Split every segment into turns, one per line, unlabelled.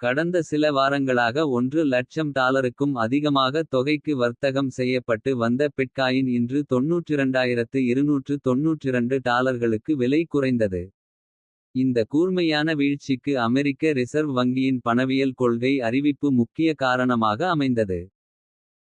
கடந்த சில வாரங்களாக ஒன்று லட்சம் டாலருக்கும் அதிகமாக தொகைக்கு வர்த்தகம் செய்யப்பட்டு வந்த பிட்காயின் இன்று 92292 டாலர்களுக்கு விலை குறைந்தது. இந்த கூர்மையான வீழ்ச்சிக்கு அமெரிக்க ரிசர்வ் வங்கியின் பணவியல் கொள்கை அறிவிப்பு முக்கிய காரணமாக அமைந்தது.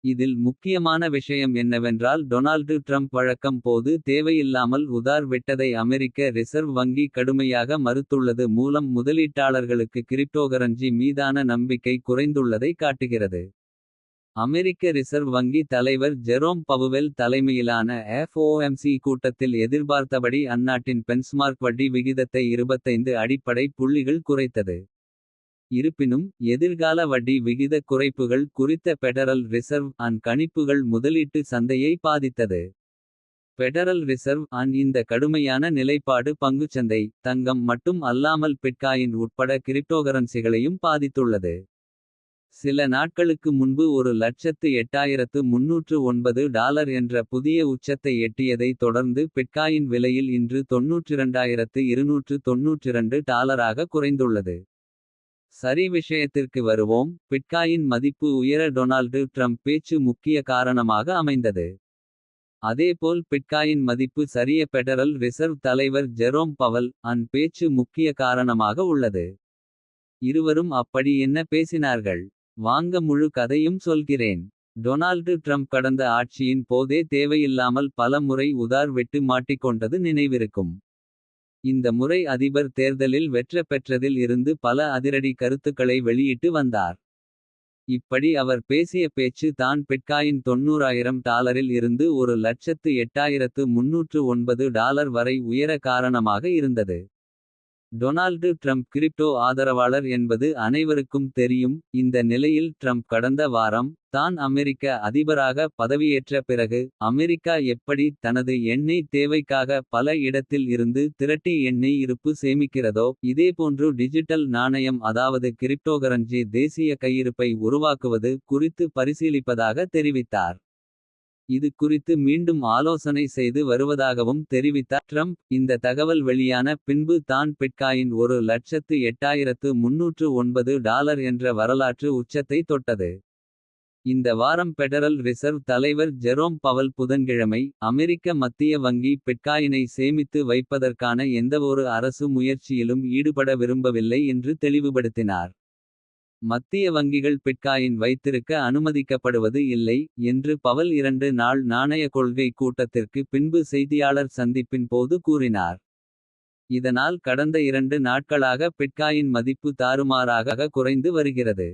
இதில் முக்கியமான விஷயம் என்னவென்றால் டொனால்டு ட்ரம்ப் வழக்கம் போது தேவையில்லாமல் உதார் விட்டதை அமெரிக்க ரிசர்வ் வங்கி கடுமையாக மறுத்துள்ளது மூலம் முதலீட்டாளர்களுக்கு கிரிப்டோகரன்சி மீதான நம்பிக்கை குறைந்துள்ளதை காட்டுகிறது. அமெரிக்க ரிசர்வ் வங்கி தலைவர் ஜெரோம் பவுவெல் தலைமையிலான எஃப்ஓஎம்சி கூட்டத்தில் எதிர்பார்த்தபடி அந்நாட்டின் பென்ஸ்மார்க் வட்டி விகிதத்தை 25 அடிப்படை புள்ளிகள் குறைத்தது. இருப்பினும் எதிர்கால வட்டி விகித குறைப்புகள் குறித்த பெடரல் ரிசர்வ் அன் கணிப்புகள் முதலீட்டு சந்தையை பாதித்தது. பெடரல் ரிசர்வ் அன் இந்த கடுமையான நிலைப்பாடு பங்குச்சந்தை. தங்கம் மட்டும் அல்லாமல் பிட்காயின் உட்பட கிரிப்டோகரன்சிகளையும் பாதித்துள்ளது. சில நாட்களுக்கு முன்பு ஒரு லட்சத்து எட்டாயிரத்து முன்னூற்று ஒன்பது டாலர் என்ற புதிய உச்சத்தை எட்டியதை தொடர்ந்து பிட்காயின் விலையில் இன்று 92292 டாலராக குறைந்துள்ளது. சரி விஷயத்திற்கு வருவோம் பிட்காயின் மதிப்பு உயர டொனால்டு ட்ரம்ப் பேச்சு முக்கிய காரணமாக அமைந்தது. அதேபோல் பிட்காயின் மதிப்பு சரிய பெடரல் ரிசர்வ் தலைவர் ஜெரோம் பவல் அன் பேச்சு முக்கிய காரணமாக உள்ளது. இருவரும் அப்படி என்ன பேசினார்கள். வாங்க முழு கதையும் சொல்கிறேன். டொனால்டு ட்ரம்ப் கடந்த ஆட்சியின் போதே தேவையில்லாமல் பல முறை உதார் விட்டு மாட்டிக்கொண்டது நினைவிருக்கும். இந்த முறை அதிபர் தேர்தலில் வெற்ற பெற்றதில் இருந்து பல அதிரடி கருத்துக்களை வெளியிட்டு வந்தார். இப்படி அவர் பேசிய பேச்சு தான் பிட்காயின் 90000 டாலரில் இருந்து ஒரு லட்சத்து எட்டாயிரத்து முன்னூற்று ஒன்பது டாலர் வரை உயர காரணமாக இருந்தது. டொனால்டு ட்ரம்ப் கிரிப்டோ ஆதரவாளர் என்பது அனைவருக்கும் தெரியும். இந்த நிலையில் ட்ரம்ப் கடந்த வாரம் தான் அமெரிக்க அதிபராக பதவியேற்ற பிறகு. அமெரிக்கா எப்படி தனது எண்ணெய் தேவைக்காக பல இடத்தில் இருந்து திரட்டி எண்ணெய் இருப்பு சேமிக்கிறதோ. இதேபோன்று டிஜிட்டல் நாணயம் அதாவது கிரிப்டோகரன்சி தேசிய கையிருப்பை உருவாக்குவது குறித்து பரிசீலிப்பதாக தெரிவித்தார். இது குறித்து மீண்டும் ஆலோசனை செய்து வருவதாகவும் தெரிவித்தார் ட்ரம்ப். இந்த தகவல் வெளியான பின்பு தான் பிட்காயின் ஒரு லட்சத்து எட்டாயிரத்து முன்னூற்று ஒன்பது டாலர் என்ற வரலாற்று உச்சத்தை தொட்டது. இந்த வாரம் பெடரல் ரிசர்வ் தலைவர் ஜெரோம் பவல் புதன்கிழமை. அமெரிக்க மத்திய வங்கி பிட்காயினை சேமித்து வைப்பதற்கான எந்தவொரு அரசு முயற்சியிலும் ஈடுபட விரும்பவில்லை என்று தெளிவுபடுத்தினார். மத்திய வங்கிகள் பிட்காயின் வைத்திருக்க அனுமதிக்கப்படுவது இல்லை. என்று பவல் இரண்டு நாள் நாணய கொள்கை கூட்டத்திற்கு பின்பு செய்தியாளர் சந்திப்பின் போது கூறினார். இதனால் கடந்த இரண்டு நாட்களாக பிட்காயின் மதிப்பு தாறுமாறாக குறைந்து வருகிறது.